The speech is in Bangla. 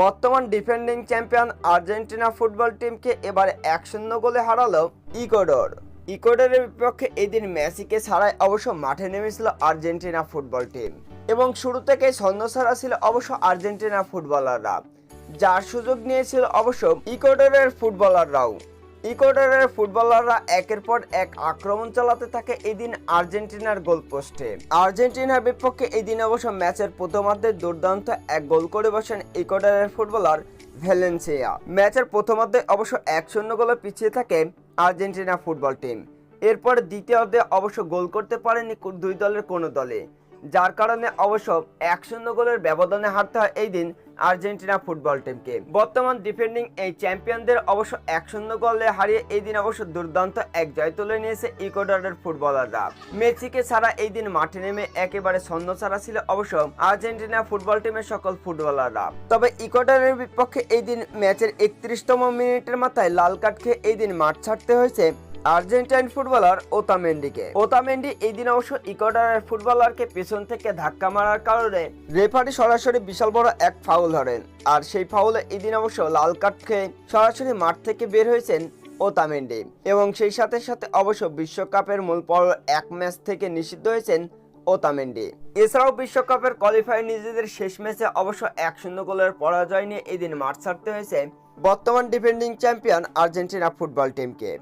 বর্তমান ডিফেন্ডিং চ্যাম্পিয়ন আর্জেন্টিনা ফুটবল টিমকে এবার এক শূন্য গোলে হারালো ইকোডর। ইকোডরের বিপক্ষে এদিন মেসিকে ছাড়াই অবশ্য মাঠে নেমেছিল আর্জেন্টিনা ফুটবল টিম এবং শুরু থেকেই ছন্নছাড়া ছিল অবশ্য আর্জেন্টিনা ফুটবলাররা যার সুযোগ নিয়েছিল অবশ্য ইকোডরের ফুটবলাররাও ইকুয়েডরের ফুটবলাররা একের পর এক আক্রমণ চালাতে থাকে এদিন আর্জেন্টিনার গোল পোস্টে আর্জেন্টিনার বিপক্ষে এদিন অবশ্য ম্যাচের প্রথমার্ধে দুর্দান্ত এক গোল করে বসেন ইকুয়েডরের ফুটবলার ভ্যালেন্সিয়া। ম্যাচের প্রথমার্ধে অবশ্য এক শূন্য গোলে পিছিয়ে থাকে আর্জেন্টিনা ফুটবল টিম। এরপর দ্বিতীয় অর্ধে অবশ্য গোল করতে পারেনি দুই দলের কোনো দলে। যার কারণে অবশ্য এক শূন্য গোলের ব্যবধানে হারতে হয় এই দিন আর্জেন্টিনা ফুটবল টিমকে। বর্তমান ডিফেন্ডিং এই চ্যাম্পিয়নদের অবশ্য এক শূন্য গোলে হারিয়ে এই দিন অবশ্য দুর্দান্ত এক জয় তুলে নিয়েছে ইকুয়েডরের ফুটবলাররা। মেসিকে ছাড়া এই দিন মাঠে নেমে একেবারে ছন্দ ছাড়া ছিল অবশ্য আর্জেন্টিনা ফুটবল টিমের সকল ফুটবলাররা। তবে ইকুয়েডরের বিপক্ষে এই দিন ম্যাচের একত্রিশতম মিনিটের মাথায় লাল কার্ড খেয়ে এই দিন মাঠ ছাড়তে হয়েছে আর্জেন্টাইন ফুটবলার ওতামেন্ডিকে। ওতামেন্ডি এই দিন অবশ্য ইকুয়েডরের ফুটবলারকে পেছন থেকে ধাক্কা মারার কারণে রেফারি সরাসরি বিশাল বড় এক ফাউল ধরেন। আর সেই ফাউলে এই দিন অবশ্য লাল কার্ড খেয়ে সরাসরি মাঠ থেকে বের হয়েছেন ওতামেন্ডি। এবং সেই সাথে সাথে অবশ্য বিশ্বকাপের মূল পর্ব এক ম্যাচ থেকে নিষিদ্ধ হয়েছেন ওতামেন্ডি। এছাড়াও বিশ্বকাপের কোয়ালিফায়ার নিজেদের শেষ ম্যাচে অবশ্য এক শূন্য গোলের পরাজয় নিয়ে এদিন মাঠ ছাড়তে হয়েছে বর্তমান ডিফেন্ডিং চ্যাম্পিয়ন আর্জেন্টিনা ফুটবল টিমকে।